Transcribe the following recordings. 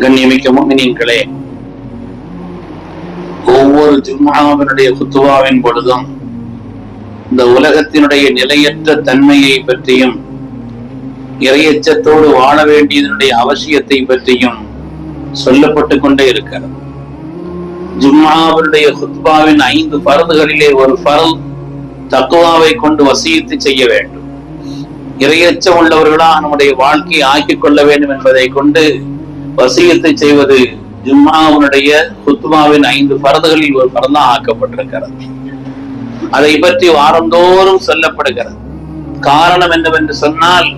கண்ணியமிக்க முமினீன்களே ஒவ்வொரு ஜும்மாவினுடைய குத்துவாவின் பொழுதும் இந்த உலகத்தினுடைய நிலையற்ற தன்மையை பற்றியும் இறையச்சத்தோடு வாழ வேண்டியதனுடைய அவசியத்தை பற்றியும் சொல்லப்பட்டு கொண்டே இருக்கிறது. ஜும்மாவினுடைய குத்பாவின் ஐந்து பருதுகளிலே ஒரு பருள் தக்குவாவை கொண்டு வசியத்து செய்ய வேண்டும். இறையச்சம் உள்ளவர்களாக நம்முடைய வாழ்க்கையை ஆக்கிக் கொள்ள வேண்டும் என்பதை கொண்டு வசியத்தை செய்வது ஜும்மாவுடைய குத்துமாவின் ஐந்து பரதுகளில் ஒரு பரந்தா ஆக்கப்பட்டிருக்கிறது. அதை பற்றி வாரந்தோறும் சொல்லப்படுகிறது. காரணம் என்னவென்று சொன்னால்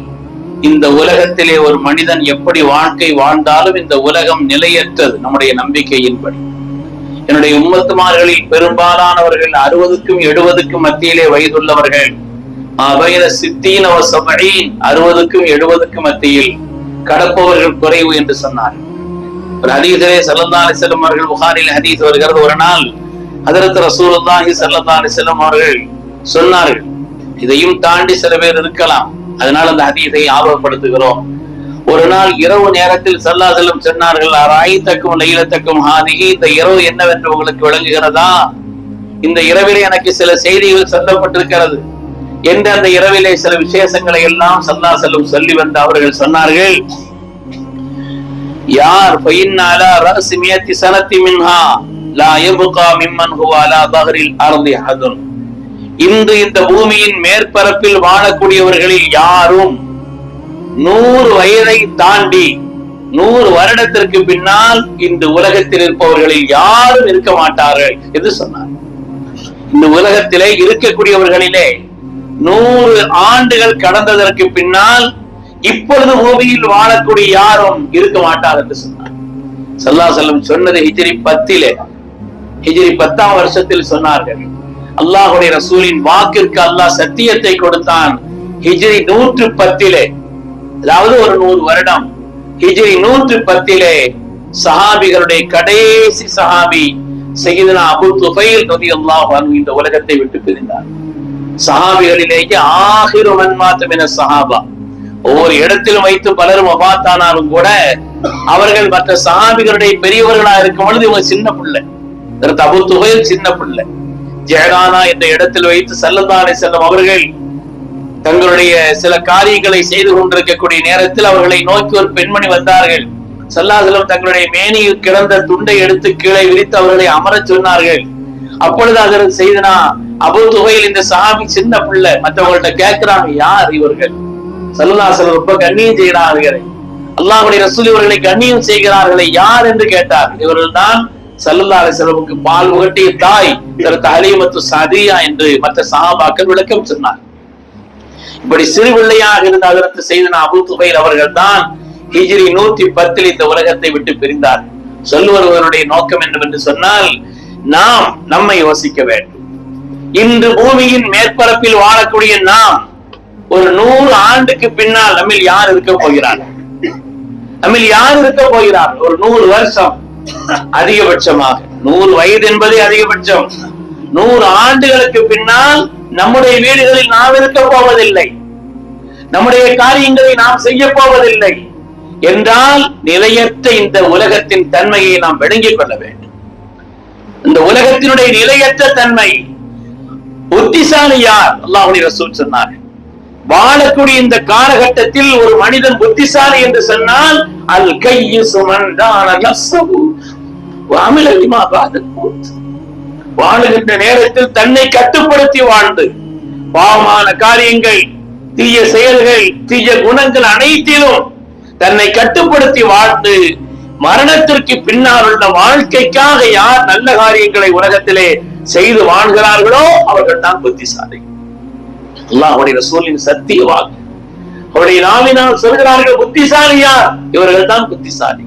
இந்த உலகத்திலே ஒரு மனிதன் எப்படி வாழ்க்கை வாழ்ந்தாலும் இந்த உலகம் நிலையற்றது நம்முடைய நம்பிக்கையின்படி. என்னுடைய உம்மத்துமார்களில் பெரும்பாலானவர்கள் அறுபதுக்கும் எழுபதுக்கும் மத்தியிலே வயதுள்ளவர்கள் அவைர சித்தீன் அவ அறுபதுக்கும் எழுபதுக்கும் மத்தியில் கடப்பவர்கள் குறைவு என்று சொன்னார். ஒரு ஹதீஸிலே சல்லல்லா அலிசல்லம் அவர்கள் புகாரில் ஹதீஸ் வருகிறது. ஒரு நாள் ஹதரத் ரசூலுல்லாஹி சல்லல்லா அலிசல்லம் அவர்கள் சொன்னார்கள் இதையும் தாண்டி சில பேர் இருக்கலாம். அதனால் அந்த ஹதீஸை ஞாபகப்படுத்துகிறோம் ஒரு நாள் இரவு நேரத்தில் சல்லா செல்லம் சொன்னார்கள் அராய்த்தக்கும் லைலத்தக்கும் ஹாதிகி இந்த இரவு என்னவென்று உங்களுக்கு விளங்குகிறதா? இந்த இரவிலே எனக்கு சில செய்திகள் சொல்லப்பட்டிருக்கிறது. என்று அந்த இரவிலே சில விசேஷங்களை எல்லாம் சல்லா செல்லும் சொல்லி வந்து அவர்கள் சொன்னார்கள் யார்? பயின்னாலா ரகசிமியத்தி சனத்தி மின்ஹா லா எபுகா மிம்மன் ஹுவாலா பஹரில் அருந்தி ஹதுன் இன்று இந்த பூமியின் மேற்பரப்பில் வாழக்கூடியவர்களில் யாரும் நூறு வயதை தாண்டி நூறு வருடத்திற்கு பின்னால் இந்த உலகத்தில் இருப்பவர்களில் யாரும் இருக்க மாட்டார்கள் என்று சொன்னார் இந்த உலகத்திலே இருக்கக்கூடியவர்களிலே நூறு ஆண்டுகள் கடந்ததற்கு பின்னால் இப்பொழுது பூமியில் வாழக்கூடிய யாரும் இருக்க மாட்டார் என்று சொன்னார். சல்லா செல்லம் சொன்னது ஹிஜிரி பத்திலே. ஹிஜிரி பத்தாம் வருஷத்தில் சொன்னார்கள். அல்லாஹுடைய ரசூலின் வாக்கிற்கு அல்லாஹ் சத்தியத்தை கொடுத்தான். ஹிஜிரி நூற்று பத்திலே அதாவது ஒரு நூறு வருடம். ஹிஜிரி நூற்று பத்திலே சஹாபிகளுடைய கடைசி சஹாபி சையதுனா அபு துஃபைல் ரலியல்லாஹு அல்லாஹ் இந்த உலகத்தை விட்டு பிரிந்தார். சஹாபிகளிலேயே ஆகிரு மன் மாத்தம் என சஹாபா. ஒவ்வொரு இடத்திலும் வைத்து பலரும் அபாத்தானாலும் கூட அவர்கள் மற்ற சஹாபிகளுடைய பெரியவர்களா இருக்கும் பொழுது இவங்க சின்ன பிள்ளை. தபு துகையில் சின்ன பிள்ளை. ஜெயகானா என்ற இடத்தில் வைத்து செல்லந்தானை செல்லும் அவர்கள் தங்களுடைய சில காரியங்களை செய்து கொண்டிருக்கக்கூடிய நேரத்தில் அவர்களை நோக்கி ஒரு பெண்மணி வந்தார்கள். சல்லாசலம் தங்களுடைய மேனியில் கிடந்த துண்டை எடுத்து கீழே விரித்து அவர்களை அமரச் சொன்னார்கள். அப்பொழுது அதற்கு செய்தனா? அபு துகையில் இந்த சாமி சின்ன பிள்ளை மற்றவங்கள்ட்ட கேட்கிறாங்க யார் இவர்கள்? சல்லாசலம் ரொம்ப கண்ணியம் செய்கிறார்கள். அல்லாஹுடைய ரசூல் இவர்களை கண்ணியம் செய்கிறார்களே யார் என்று கேட்டார். இவர்கள் தான் சல்லல்லா அலிசலமுக்கு பால் புகட்டிய தாய் இதற்கு அலிமத்து சதியா என்று மற்ற சஹாபாக்கள் விளக்கம் சொன்னார் இப்படி சிறு பிள்ளையாக இருந்த அதற்கு செய்தன அபு துபைல் அவர்கள் தான் ஹிஜ்ரி நூத்தி பத்தில் இந்த உலகத்தை விட்டு பிரிந்தார் சொல்லுவருவருடைய நோக்கம் என்னவென்று சொன்னால் நாம் நம்மை யோசிக்க வேண்டும். இன்று பூமியின் மேற்பரப்பில் வாழக்கூடிய நாம் ஒரு நூறு ஆண்டுக்கு பின்னால் நம்மில் யார் இருக்க போகிறார்? நம்மில் யார் இருக்க போகிறார்? ஒரு நூறு வருஷம் அதிகபட்சமாக. நூறு வயது என்பதே அதிகபட்சம். நூறு ஆண்டுகளுக்கு பின்னால் நம்முடைய வீடுகளில் நாம் இருக்க போவதில்லை. நம்முடைய காரியங்களை நாம் செய்ய போவதில்லை. என்றால் நிலையற்ற இந்த உலகத்தின் தன்மையை நாம் விளங்கிக் கொள்ள வேண்டும். இந்த உலகத்தினுடைய நிலையற்ற தன்மை. புத்திசாலி யார்? அல்லாஹுடைய ரசூல் சொன்னார். வாழக்கூடிய இந்த காலகட்டத்தில் ஒரு மனிதன் புத்திசாலி என்று சொன்னால் அல் கையு சுமந்தான நஃப்ஸஹு வாழுகின்ற நேரத்தில் தன்னை கட்டுப்படுத்தி வாழ்ந்து பாவமான காரியங்கள் தீய செயல்கள் தீய குணங்கள் அனைத்திலும் தன்னை கட்டுப்படுத்தி வாழ்ந்து மரணத்திற்கு பின்னால் உள்ள வாழ்க்கைக்காக யார் நல்ல காரியங்களை உலகத்திலே செய்து வாழ்கிறார்களோ அவர்கள் தான் புத்திசாலி. அவருடைய சூழலின் சத்திய வாக்கு. அவருடைய நாவினால் சொல்கிறார்கள் புத்திசாலியா இவர்கள் தான் புத்திசாலி.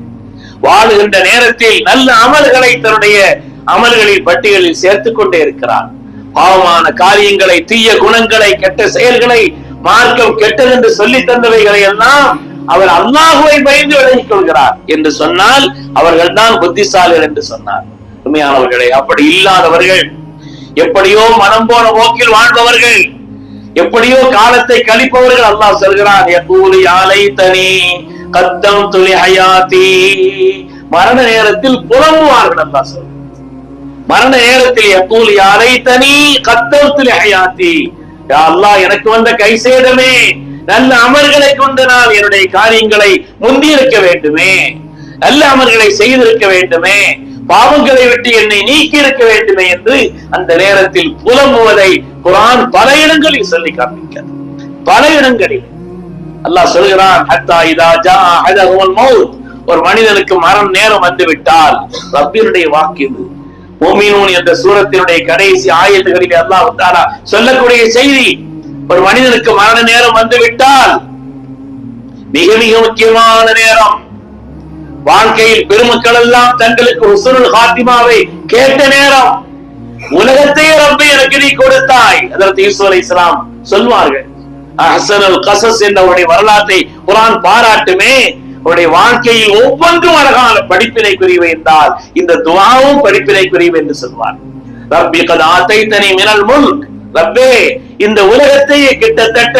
வாழுகின்ற நேரத்தில் நல்ல அமல்களை தன்னுடைய அமல்களில் பட்டியலில் சேர்த்துக் கொண்டே இருக்கிறார். பாவமான காரியங்களை தீய குணங்களை கெட்ட செயல்களை மார்க்கம் கெட்டது என்று சொல்லி தந்தவைகளை எல்லாம் அவர் அல்லாஹுவை பயந்து விலகிக் கொள்கிறார் என்று சொன்னால் அவர்கள் தான் புத்திசாலிகள் என்று சொன்னார். உண்மையானவர்களே அப்படி இல்லாதவர்கள் எப்படியோ மனம் போன போக்கில் வாழ்பவர்கள் எப்படியோ காலத்தை கழிப்பவர்கள் அல்லாஹ் சொல்கிறான் எப்பூலி ஆலை தனி கத்தம் துளி ஹயாத்தி. மரண நேரத்தில் புலம்புவார்கள் அல்லா சொல் மரண நேரத்தில் எப்பூல் யாரை தனி கத்தம் துளி ஹயாத்தி. அல்லாஹ் எனக்கு வந்த கை சேதமே நல்ல அமல்களை கொண்டு நான் என்னுடைய காரியங்களை முந்தியிருக்க வேண்டுமே. நல்ல அமல்களை செய்திருக்க வேண்டுமே. பாவங்களை விட்டு என்னை நீக்கி இருக்க வேண்டுமே என்று அந்த நேரத்தில் புலம்புவதை குரான் பல இடங்களில் சொல்லி காண்பிக்கிறது. பல இடங்களில். அல்லாஹ் சொல்கிறான் ஹத்தா இதா ஜா மௌத். ஒரு மனிதனுக்கு மரம் நேரம் வந்து விட்டால் ரப்பினுடைய வாக்கு இது. ஓமினூன் என்ற சூரத்தினுடைய கடைசி ஆயத்துகளில் அல்லாஹ் சொல்லக்கூடிய செய்தி ஒரு மனிதனுக்கு மரண நேரம் வந்துவிட்டால் மிக மிக முக்கியமான நேரம். வாழ்க்கையில் பெருமக்கள் எல்லாம் தங்களுக்கு உசுருல் ஹாத்திமாவை கேட்ட நேரம். உலகத்தையே ரப்பை எனக்கு நீ கொடுத்தாய். அதற்கு யூசுப் அலி இஸ்லாம் சொல்வார்கள். ஹசனல் கசஸ் என்ற உடைய வரலாற்றை குரான் பாராட்டுமே உடைய வாழ்க்கையில் ஒவ்வொன்றும் அழகான படிப்பினை குறிவு என்றால் இந்த துவாவும் படிப்பினை குறிவு என்று சொல்வார். ரப்பி கதாத்தை தனி மினல் முல்க். ரப்பே இந்த உலகத்தையே கிட்டத்தட்ட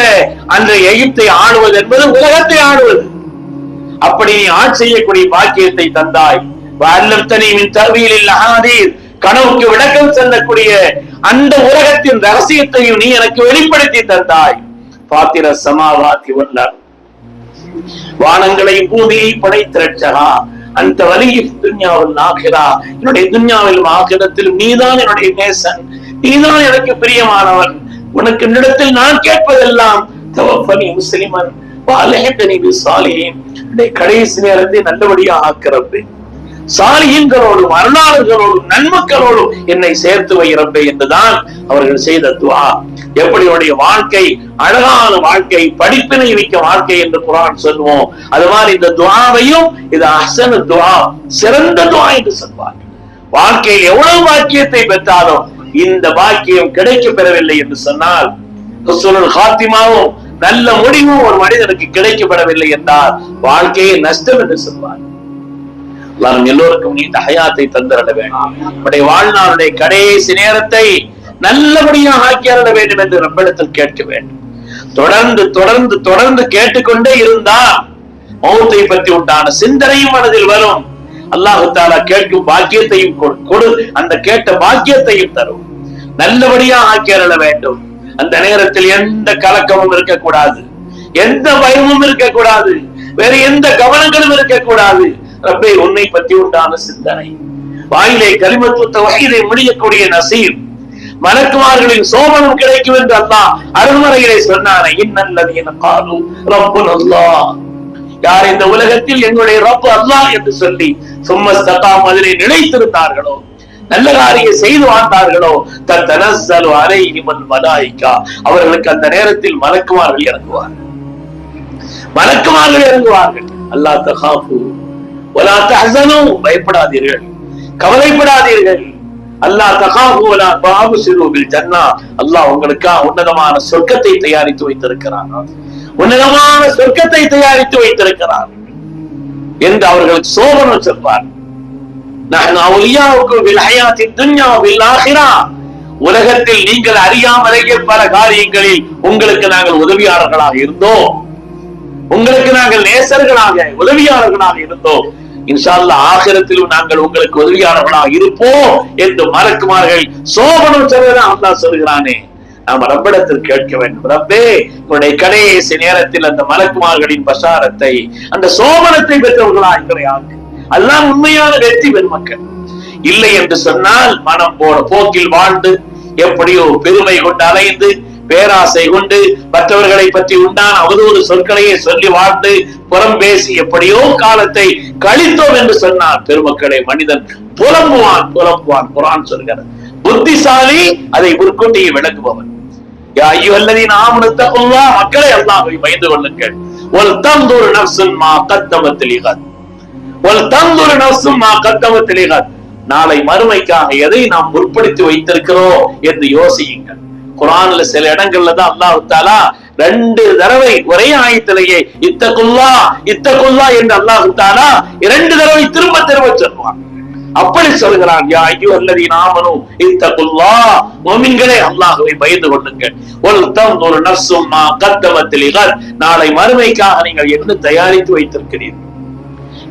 அந்த எகிப்தை ஆளுவது என்பது உலகத்தை ஆளுவது. அப்படி நீ ஆட்சி செய்யக்கூடிய பாக்கியத்தை தந்தாய். வல்லத்தனி தவியலில் அகாதீர். கனவுக்கு விளக்கம் செல்லக்கூடிய அந்த உலகத்தின் ரகசியத்தையும் நீ எனக்கு வெளிப்படுத்தி தந்தாய். பாத்திர சமாவாத்தி வல்லார் வானங்களை பூமியை படைத்திரட்சகா அந்த வலியில் துன்யாவில் ஆகிறா என்னுடைய துன்யாவில் ஆகிரத்தில் நீதான் என்னுடைய நேசன். நீதான் எனக்கு பிரியமானவன் உனக்கு நிலத்தில் நான் கேட்பதெல்லாம் தவப்பனி முஸ்லிமன் கடைசி நேரத்தை நல்லபடியா ஆக்கிறப்பே சாலியங்களோடும் அருளாளர்களோடும் நன்மக்களோடும் என்னை சேர்த்து வைரப்பே என்றுதான் அவர்கள் செய்த துவா. எப்படி உடைய வாழ்க்கை அழகான வாழ்க்கை படிப்பினை மிக்க வாழ்க்கை என்று குரான் சொல்லுவோம். அது மாதிரி இந்த துவாவையும் இது அசன துவா சிறந்த துவா என்று சொல்வார் வாழ்க்கையில் எவ்வளவு வாக்கியத்தை பெற்றாலும் இந்த பாக்கியம் கிடைக்க பெறவில்லை என்று சொன்னால் ஹாத்திமாவும் நல்ல முடிவும் ஒரு மனிதனுக்கு கிடைக்கப்படவில்லை என்றால் வாழ்க்கையை நஷ்டம் என்று சொல்வார் எல்லாரும் எல்லோருக்கும் நீண்ட ஹயாத்தை தந்திரட வேண்டும். நம்முடைய வாழ்நாளுடைய கடைசி நேரத்தை நல்லபடியாக ஆக்கி வேண்டும் என்று நம்மிடத்தில் கேட்க வேண்டும். தொடர்ந்து தொடர்ந்து தொடர்ந்து கேட்டுக்கொண்டே இருந்தால் மௌத்தை பற்றி உண்டான சிந்தனையும் மனதில் வரும். அல்லாஹு தாலா கேட்கும் பாக்கியத்தையும் கொடு- கொடு. அந்த கேட்ட பாக்கியத்தையும் தரும். நல்லபடியா ஆக்கி வேண்டும். அந்த நேரத்தில் எந்த கலக்கமும் இருக்கக்கூடாது. எந்த பயமும் இருக்கக்கூடாது. வேற எந்த கவனங்களும் இருக்கக்கூடாது. ரப்பே உன்னை பற்றி உண்டான சிந்தனை. வாயிலே கலிமத்துவத்த வகையிலே முடியக்கூடிய நசீர். மலக்குமார்களின் சோபனம் கிடைக்கும் என்று அல்லாஹ் அருள்மறையிலே சொன்னானே என காலு ரப்பன் அல்லாஹ் யார் இந்த உலகத்தில் என்னுடைய ரப்பு அல்லாஹ் என்று சொல்லி சும்மஸ்தகாம் அதிலே நினைத்திருந்தார்களோ? நல்ல காரியம் செய்து வாழ்ந்தார்களோ? தன் தனசலு இனிமன் மலாய்க்கா அவர்களுக்கு அந்த நேரத்தில் மலக்குமார்கள் இறங்குவார்கள். மலக்குமார்கள் இறங்குவார்கள். அல்லாஹ் தகாபு ஒலா தஹனும் பயப்படாதீர்கள். கவலைப்படாதீர்கள். அல்லாஹ் தகாஃபு வலா பாபுசிரு பில் ஜன்னா. அல்லாஹ் உங்களுக்கா உன்னதமான சொர்க்கத்தை தயாரித்து வைத்திருக்கிறான். உன்னதமான சொர்க்கத்தை தயாரித்து வைத்திருக்கிறார் என்று அவர்களுக்கு சோபனம் சொல்வார். துன்யா உலகத்தில் நீங்கள் அறியாமலேயே பல காரியங்களில் உங்களுக்கு நாங்கள் உதவியாளர்களாக இருந்தோம். உங்களுக்கு நாங்கள் நேசர்களாக உதவியாளர்களாக இருந்தோம். இன்ஷா ஆகிரத்திலும் நாங்கள் உங்களுக்கு உதவியாளர்களாக இருப்போம் என்று மறக்குமார்கள். சோபனம் சொல்வதை அல்லா சொல்கிறானே. நாம் ரப்பிடத்தில் கேட்க வேண்டும். ரப்பே உன்னுடைய கடைசி நேரத்தில் அந்த மலக்குமார்களின் பசாரத்தை அந்த சோபனத்தை பெற்றவர்களா எங்களை ஆக்கு உண்மையான வெற்றி பெருமக்கள். இல்லை என்று சொன்னால் மனம் போன போக்கில் வாழ்ந்து எப்படியோ பெருமை கொண்டு அலைந்து பேராசை கொண்டு மற்றவர்களை பற்றி உண்டான அவதூறு சொற்களையே சொல்லி வாழ்ந்து புறம் பேசி எப்படியோ காலத்தை கழித்தோம் என்று சொன்னார் பெருமக்களை மனிதன் புலம்புவான் புலம்புவான் குரான் சொல்கிறார். புத்திசாலி அதை முற்கொண்டியே விளக்குபவன் யா ஐயுஹல்லதீன ஆமனு தக்குல்லாஹ் மக்களை அல்லாஹை பயந்து கொள்ளுங்கள் வல் தந்தூர் நஃப்சுன் மா கத்தமத் லிகத் ஒரு தன்துர் நஃப்சுன் மா கத்தமத் லிகத் நாளை மறுமைக்காக எதை நாம் முற்படுத்தி வைத்திருக்கிறோம் என்று யோசியுங்கள் குரான்ல சில இடங்கள்ல தான் அல்லாஹ் தாலா ரெண்டு தடவை ஒரே ஆயத்திலேயே இத்தகுல்லா இத்தகுல்லா என்று அல்லாஹ் தாலா இரண்டு தடவை திரும்ப திரும்ப சொல்வான் அப்படி சொல்கிறான் யா ஐயோ அல்லது நாமனும் இத்தகுல்லா மோமின்களே அல்லாஹுவை பயந்து கொள்ளுங்க ஒரு தம் ஒரு நர்சும் மா கத்தவத்தில் நாளை மறுமைக்காக நீங்கள் என்ன தயாரித்து வைத்திருக்கிறீர்கள்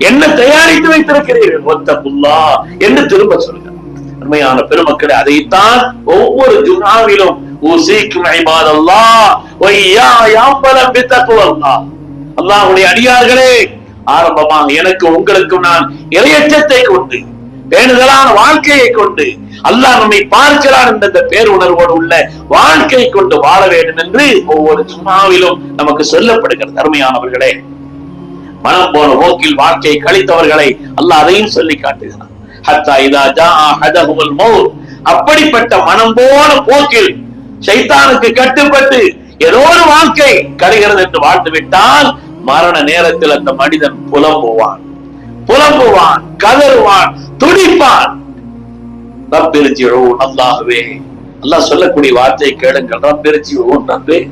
என்ன தயாரித்து வைத்திருக்கிறீர்கள் ஒத்தகுல்லா என்று திரும்ப சொல்கிறார் உண்மையான பெருமக்களை அதைத்தான் ஒவ்வொரு துனாவிலும் ஊசிக்கும் ஐபாதல்லா ஒய்யா யாம்பலம் பித்தகுவல்லா அல்லாஹுடைய அடியார்களே ஆரம்பமாக எனக்கு உங்களுக்கும் நான் இறையச்சத்தை கொண்டு பேணுதலான வாழ்க்கையை கொண்டு அல்லாஹ் நம்மை பார்க்கிறான் என்ற இந்த பேருணர்வோடு உள்ள வாழ்க்கை கொண்டு வாழ வேண்டும் என்று ஒவ்வொரு சும்மாவிலும் நமக்கு சொல்லப்படுகிறது அருமையானவர்களே மனம் போன போக்கில் வாழ்க்கையை கழித்தவர்களை அல்லாஹ் அதையும் சொல்லி காட்டுகிறான். ஹத்தா இதா ஜா அஹதஹுல் மௌத். அப்படிப்பட்ட மனம் போன போக்கில் சைத்தானுக்கு கட்டுப்பட்டு ஏதோ ஒரு வாழ்க்கை கழிகிறது என்று வாழ்ந்து விட்டால் மரண நேரத்தில் அந்த மனிதன் புலம்புவான். புலம்புவான் கதறுவான் துடிப்பான். ரப்பிரிஜிழவும் அல்லாகவே அல்லாஹ் சொல்லக்கூடிய வார்த்தையை கேளுங்கள். ரப்பிரிஜிழவும் ரப்பே.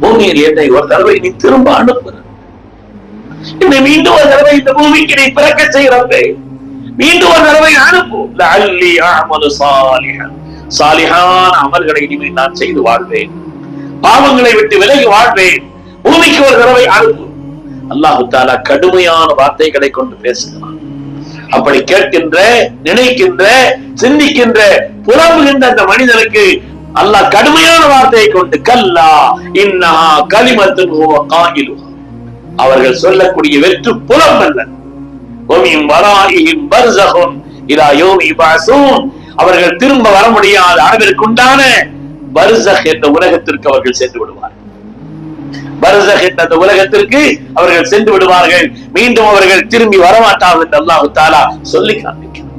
பூமியில் என்னை ஒரு தடவை நீ திரும்ப அனுப்புற என்னை மீண்டும் ஒரு தடவை இந்த பூமிக்கு நீ பிறக்க செய்யறப்பே மீண்டும் ஒரு தடவை அனுப்பு. லஅல்லி அமலு சாலிஹன் சாலிஹான் அமல்களை இனிமேல் நான் செய்து வாழ்வேன். பாவங்களை விட்டு விலகி வாழ்வேன். பூமிக்கு ஒரு தடவை அனுப்பு. அல்லாஹு தாலா கடுமையான வார்த்தைகளை கொண்டு பேசுகிறான். அப்படி கேட்கின்ற நினைக்கின்ற சிந்திக்கின்ற புலம்புகின்ற அந்த மனிதனுக்கு அல்லாஹ் கடுமையான வார்த்தையை கொண்டு கல்லா இன்னா களிமத்தின் காயிலு. அவர்கள் சொல்லக்கூடிய வெற்று புலம் அல்ல. இதா யோமி அவர்கள் திரும்ப வர முடியாத அளவிற்குண்டான பர்சக் என்ற உலகத்திற்கு அவர்கள் சென்று விடுவார்கள். பர்சக் என்ற அந்த உலகத்திற்கு அவர்கள் சென்று விடுவார்கள். மீண்டும் அவர்கள் திரும்பி வரமாட்டார்கள் என்று அல்லாஹு தாலா சொல்லி காண்பிக்கிறார்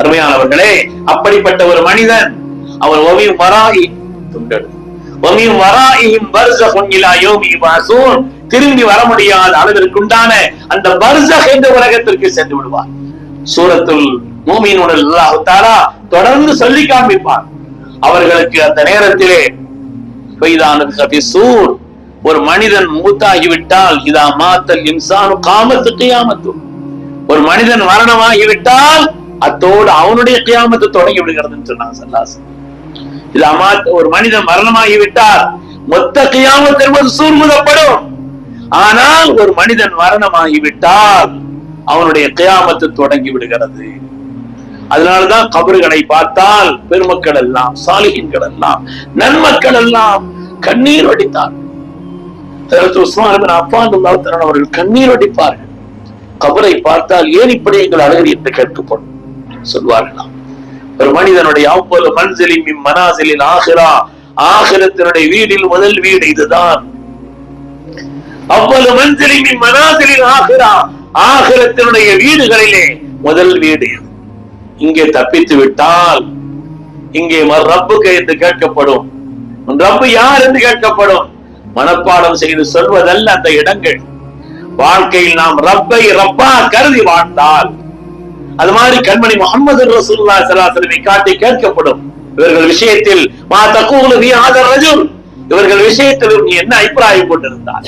அருமையானவர்களே அப்படிப்பட்ட ஒரு மனிதன் அவர் ஒமியும் வராயி துண்டடு ஒமியும் வராயியும் இலா யோமி வாசூன் திரும்பி வர முடியாத அளவிற்குண்டான அந்த பர்சக் என்ற உலகத்திற்கு சென்று விடுவார் சூரத்துல் மூமியினுடன் அல்லாஹு தாலா தொடர்ந்து சொல்லி காண்பிப்பார் அவர்களுக்கு அந்த நேரத்திலே பெய்தான சூர் ஒரு மனிதன் மூத்தாகிவிட்டால் இதா மாத்தல் இம்சானு காமத்து கியாமத்து. ஒரு மனிதன் மரணமாகிவிட்டால் அத்தோடு அவனுடைய கியாமத்து தொடங்கி விடுகிறதுன்னு சொன்னாங்க சல்லாஸ் இது அமாத் ஒரு மனிதன் மரணமாகிவிட்டால் மொத்த கியாமத்து என்பது சூர்முதப்படும். ஆனால் ஒரு மனிதன் மரணமாகிவிட்டால் அவனுடைய கியாமத்து தொடங்கி விடுகிறது. அதனாலதான் கபறுகளை பார்த்தால் பெருமக்கள் எல்லாம் சாலிகின்கள் எல்லாம் நன்மக்கள் எல்லாம் கண்ணீர் வடித்தார் உஸ்மான் அப்பான் அவர்கள் கண்ணீர் வடிப்பார்கள். கபரை பார்த்தால் ஏன் இப்படி எங்கள் அழகு என்று கேட்கப்படும் சொல்வார்களாம் ஒரு மனிதனுடைய அவ்வளவு மன்சலின் மனாசலின் ஆகிரா ஆகிரத்தினுடைய வீடில் முதல் வீடு இதுதான். அவ்வளவு மஞ்சளின் மனாசலில் ஆகிறா ஆகிரத்தினுடைய வீடுகளிலே முதல் வீடு இங்கே தப்பித்து விட்டால் இங்கே ரப்புக்கு என்று கேட்கப்படும். ரப்பு யார் என்று கேட்கப்படும்? மனப்பாடம் செய்து சொல்வதல்ல அந்த இடங்கள். வாழ்க்கையில் நாம் ரப்பை ரப்பா கருதி வாழ்ந்தால் அது மாதிரி கண்மணி முகமது ரசூல்லா சலாசலமை காட்டி கேட்கப்படும். இவர்கள் விஷயத்தில் மா தக்கூலு நீ ஆதர் ரஜுல். இவர்கள் விஷயத்தில் நீ என்ன அபிப்பிராயம் கொண்டிருந்தார்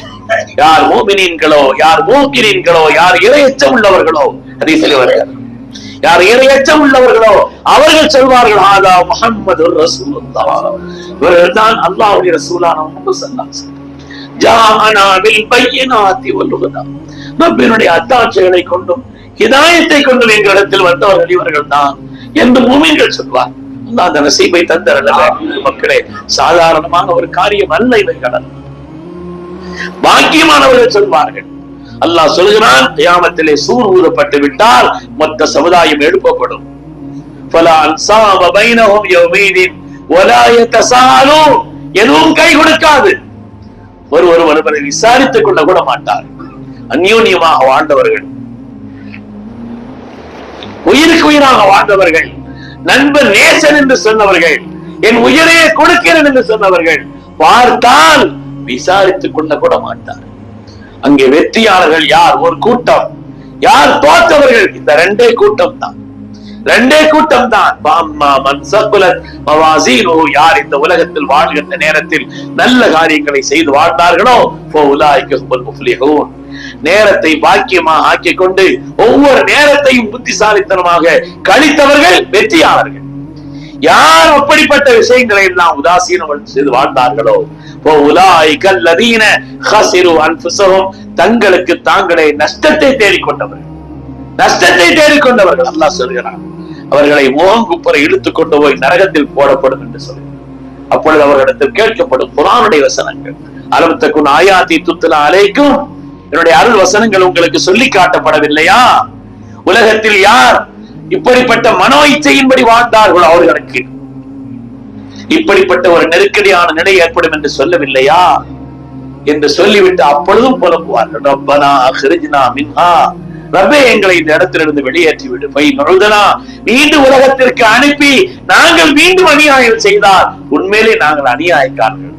யார் மூமினீன்களோ யார் மூக்கினீன்களோ யார் இரையச்சம் உள்ளவர்களோ ஹதீஸில் வருகிறது. யார் இரையச்சம் உள்ளவர்களோ அவர்கள் சொல்வார்கள் ஆதா முகம்மது ரசூல் இவர்கள் தான் அல்லாஹ்வுடைய ரசூலான முகமது சல்லாசலம் ஜானாவில் பையனாத்தி ஒல்லுகதா நம்மளுடைய அத்தாட்சிகளை கொண்டும் இதாயத்தை கொண்டும் எங்களிடத்தில் வந்தவர்கள் இவர்கள் தான் என்று மூமியங்கள் சொல்வார் அந்த நசீபை தந்தரல மக்களே. சாதாரணமான ஒரு காரியம் அல்ல இவை பாக்கியமானவர்கள் சொல்வார்கள். அல்லாஹ் சொல்கிறான் கியாமத்திலே சூர் ஊதப்பட்டு விட்டால் மொத்த சமுதாயம் எழுப்பப்படும். எதுவும் கை கொடுக்காது. ஒரு ஒரு ஒருவரை விசாரித்துக் கொள்ள கூட மாட்டார். அந்யோன்யமாக வாழ்ந்தவர்கள். உயிருக்கு உயிராக வாழ்ந்தவர்கள். நண்பன் நேசன் என்று சொன்னவர்கள். என் உயிரையே கொடுக்கிறேன் என்று சொன்னவர்கள். பார்த்தால் விசாரித்துக் கொள்ள கூட மாட்டார். அங்கே வெற்றியாளர்கள் யார்? ஒரு கூட்டம். யார் தோற்றவர்கள் இந்த ரெண்டே கூட்டம் தான் ரெண்டே கூட்டம் தான் பாம்மா மன்சகுலத் யார் இந்த உலகத்தில் வாழ்கின்ற நேரத்தில் நல்ல காரியங்களை செய்து வாழ்ந்தார்களோ போ உலாய்க நேரத்தை பாக்கியமாக ஆக்கிக் கொண்டு ஒவ்வொரு நேரத்தையும் புத்திசாலித்தனமாக கழித்தவர்கள் வெற்றியாளர்கள். யார் அப்படிப்பட்ட விஷயங்களை எல்லாம் உதாசீனம் செய்து வாழ்ந்தார்களோ போ உலாய் கல்லதீன ஹசிரு அன்புசகம் தங்களுக்கு தாங்களே நஷ்டத்தை தேடிக்கொண்டவர்கள். நஷ்டத்தை தேடிக்கொண்டவர்கள் அல்லாஹ் சொல்கிறான். அவர்களை முகங்குப்புற இழுத்துக் கொண்டு போய் நரகத்தில் போடப்படும் என்று சொல்லி. அப்பொழுது அவர்களிடத்தில் கேட்கப்படும் குரானுடைய வசனங்கள். அலமத்தக்குன் ஆயாத்தி துத்துல அலைக்கும். என்னுடைய அருள் வசனங்கள் உங்களுக்கு சொல்லி காட்டப்படவில்லையா? உலகத்தில் யார் இப்படிப்பட்ட மனோ இச்சையின்படி வாழ்ந்தார்களோ அவர்களுக்கு? இப்படிப்பட்ட ஒரு நெருக்கடியான நிலை ஏற்படும் என்று சொல்லவில்லையா? என்று சொல்லிவிட்டு அப்பொழுதும் புலம்புவார்கள். ரப்பனா ஹிருஜினா மின்ஹா. ரப்பே எங்களை இந்த இடத்திலிருந்து வெளியேற்றி விடு பை நுழுதனா மீண்டும் உலகத்திற்கு அனுப்பி நாங்கள் மீண்டும் அநியாயம் செய்தால் உண்மையிலே நாங்கள் அநியாயக்காரர்கள்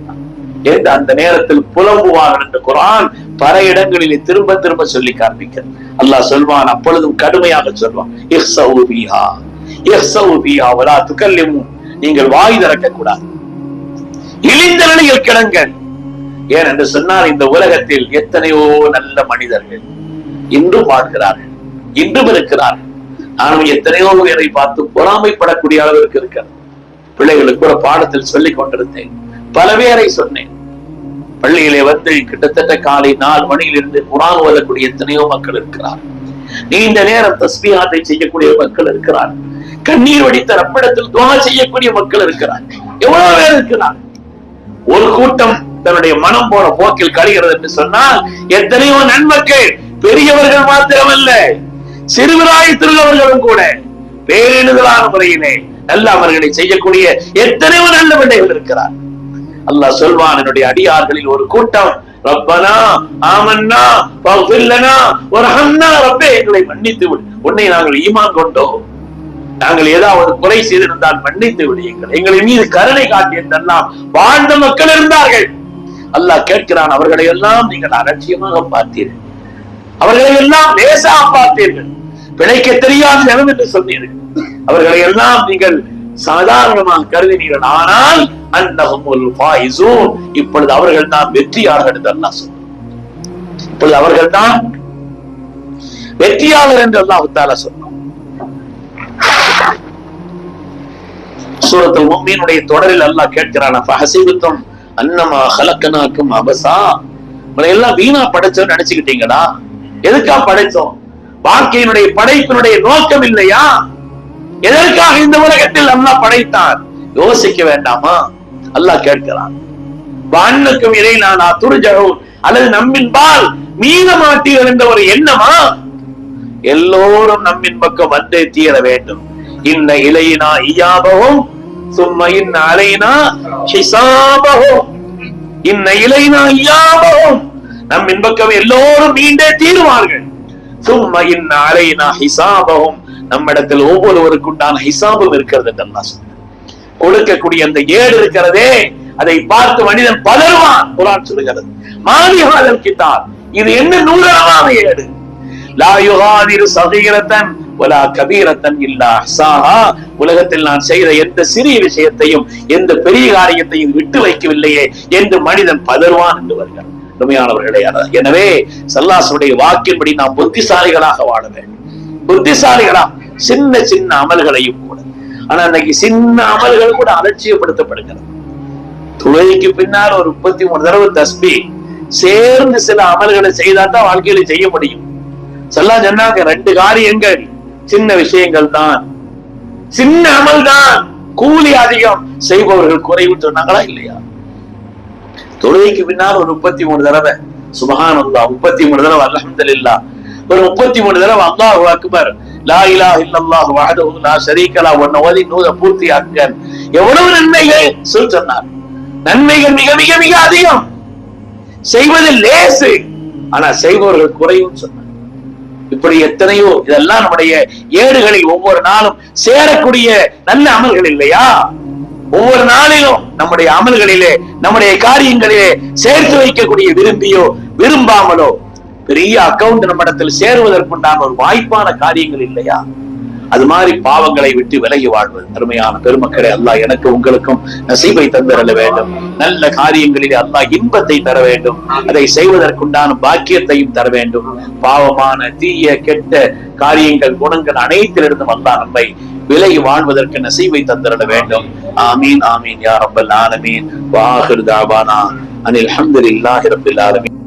என்று அந்த நேரத்தில் புலம்புவார்கள் என்று குரான் பல இடங்களிலே திரும்ப திரும்ப சொல்லி காண்பிக்கிறது. அல்லாஹ் சொல்வான் அப்பொழுதும் கடுமையாக சொல்வான் நீங்கள் வாய் திறக்க கூடாது இழிந்த நிலையில் கிடங்கள். ஏன் என்று சொன்னால் இந்த உலகத்தில் எத்தனையோ நல்ல மனிதர்கள் இன்றும் வாழ்கிறார்கள் இன்றும் இருக்கிறார்கள் நானும் எத்தனையோ பேரை பார்த்து பொறாமைப்படக்கூடிய அளவிற்கு இருக்கிறது பிள்ளைகளுக்கு கூட பாடத்தில் சொல்லிக் கொண்டிருந்தேன். பல பேரை சொன்னேன். பள்ளியிலே வந்து கிட்டத்தட்ட காலை நாலு மணியிலிருந்து குரான் ஓதக்கூடிய எத்தனையோ மக்கள் இருக்கிறார். நீண்ட நேரம் தஸ்மியாத்தை செய்யக்கூடிய மக்கள் இருக்கிறார். கண்ணீர் வடித்த ரப்பிடத்தில் துவா செய்யக்கூடிய மக்கள் இருக்கிறார். எவ்வளவு பேர் இருக்கிறார்? ஒரு கூட்டம் தன்னுடைய மனம் போன போக்கில் கழிகிறது என்று சொன்னால் எத்தனையோ நன்மக்கள் பெரியவர்கள் மாத்திரமல்ல சிறுவராயத்திலுள்ளவர்களும் கூட பேரெழுதலான முறையிலே நல்ல அவர்களை செய்யக்கூடிய எத்தனையோ நல்ல பிள்ளைகள் இருக்கிறார். அல்லாஹ் சொல்வான் என்னுடைய அடியார்களில் ஒரு கூட்டம் ரப்பனா ஆமன்னா பஃபில்லனா ஹன்னா ரப்பே எங்களை மன்னித்து விடு. உன்னை நாங்கள் ஈமான் கொண்டோம் நாங்கள் ஏதாவது குறை செய்திருந்தால் மன்னித்து விடுங்கள் எங்களை. மீது கருணை காட்டியதெல்லாம் வாழ்ந்த மக்கள் இருந்தார்கள். அல்லாஹ் கேட்கிறான் அவர்களை எல்லாம் நீங்கள் அலட்சியமாக பார்த்தீர்கள். அவர்களை எல்லாம் லேசா பார்த்தீர்கள். பிழைக்க தெரியாத ஜனம் என்று சொன்னீர்கள். அவர்களை எல்லாம் நீங்கள் சாதாரணமாக கருதினீர்கள். ஆனால் அன்னகம் ஒரு பாயிசோ இப்பொழுது அவர்கள் தான் வெற்றியாளர்கள் என்று அல்லாஹ் சொன்னார் இப்பொழுது அவர்கள் தான் வெற்றியாளர் என்று அல்லாஹ் தாலா சொன்னார் சூரத்துல் முஃமினுடைய தொடரில் அல்லாஹ் கேட்கிறான் ஃபஹசிபத்தும் அன்னமா ஹலக்கனாக்கும் அபசா? உங்களை எல்லாம் வீணா படைச்சோன்னு நினைச்சுக்கிட்டீங்களா? எதுக்கா படைச்சோம் வாழ்க்கையினுடைய படைப்பினுடைய நோக்கம் இல்லையா? எதற்காக இந்த உலகத்தில் அல்லாஹ் படைத்தான் யோசிக்க வேண்டாமா? அல்லாஹ் கேட்கிறான். வானுக்கும் இதை நான் துருஜகும் அல்லது நம்மின்பால் மீத மாட்டீர்கள் என்ற ஒரு எண்ணமா? எல்லோரும் நம்மின் பக்கம் வந்தே தீர வேண்டும். இந்த இலையினா இயாபவும் சும்மா இன்ன அலைனா ஹிசாபவும் இன்ன இலைனா இயாபவும் நம் இன்பக்கம் எல்லோரும் நீண்டே தீருவார்கள். சும்மா இன்ன அலைனா ஹிசாபவும் நம்மிடத்தில் ஒவ்வொருவருக்குண்டான ஹிசாபம் இருக்கிறது என்று கொடுக்கக்கூடிய அந்த ஏடு இருக்கிறதே அதை பார்த்து மனிதன் பதறுவான். குரான் சொல்லுகிறது. மாலிஹாதல் கிதாப் இது என்ன நூறான ஏடு? லா யுகாதிரு சகீரத்தன் வலா கபீரத்தன் இல்லா சாஹா உலகத்தில் நான் செய்த எந்த சிறிய விஷயத்தையும் எந்த பெரிய காரியத்தையும் விட்டு வைக்கவில்லையே என்று மனிதன் பதறுவான் என்று வருகிறான். உண்மையானவர்களே எனவே சல்லாசுடைய வாக்கின்படி நாம் புத்திசாலிகளாக வாழ வேண்டும். புத்திசாலிகளா சின்ன சின்ன அமல்களையும் கூட. ஆனா இன்னைக்கு சின்ன அமல்கள் கூட அலட்சியப்படுத்தப்படுகிறது. தொழுகைக்கு பின்னால் ஒரு முப்பத்தி மூணு தடவை தஸ்பி சேர்ந்து சில அமல்களை செய்தா தான் வாழ்க்கையில செய்ய முடியும். சொல்லா சொன்னாங்க ரெண்டு காரியங்கள் சின்ன விஷயங்கள் தான். சின்ன அமல் தான் கூலி அதிகம். செய்பவர்கள் குறைவு சொன்னாங்களா இல்லையா? தொழுகைக்கு பின்னால் ஒரு முப்பத்தி மூணு தடவை. சுபஹானல்லா முப்பத்தி மூணு தடவை அல்ஹம்துலில்லாஹ். ஒரு முப்பத்தி மூணு தடவை அல்லாஹ் அக்பர். லா இலா இல்லல்லாஹ் வஹதஹு லா ஷரீக லஹு. வ நவதி நூத ஆக்கன் எவ்வளவு நன்மைகள்? சொல் சொன்னார். நன்மைகள் மிக மிக மிக அதிகம். செய்வது லேசு. ஆனா செய்பவர்கள் குறையும் சொன்னார். இப்படி எத்தனையோ இதெல்லாம் நம்முடைய ஏடுகளில் ஒவ்வொரு நாளும் சேரக்கூடிய நல்ல அமல்கள் இல்லையா? ஒவ்வொரு நாளிலும் நம்முடைய அமல்களிலே நம்முடைய காரியங்களிலே சேர்த்து வைக்கக்கூடிய விரும்பியோ விரும்பாமலோ பெரிய அக்கவுண்ட் நம்மிடத்தில் சேருவதற்குண்டான ஒரு வாய்ப்பான காரியங்கள் இல்லையா? அது மாதிரி பாவங்களை விட்டு விலகி வாழ்வது. அருமையான பெருமக்களை அல்லாஹ் எனக்கு உங்களுக்கும் நசீபை தந்திரல வேண்டும். நல்ல காரியங்களில் அல்லாஹ் இன்பத்தை தர வேண்டும். அதை செய்வதற்குண்டான பாக்கியத்தையும் தர வேண்டும். பாவமான தீய கெட்ட காரியங்கள் குணங்கள் அனைத்திலிருந்தும் அல்லாஹ் நம்மை விலகி வாழ்வதற்கு நசீவை தந்திட வேண்டும். ஆமீன் ஆமீன் யா ரப்பல் ஆலமீன். வாஹிர் தாவானா. அனில் அல்ஹம்துலில்லாஹி ரப்பில் ஆலமீன்.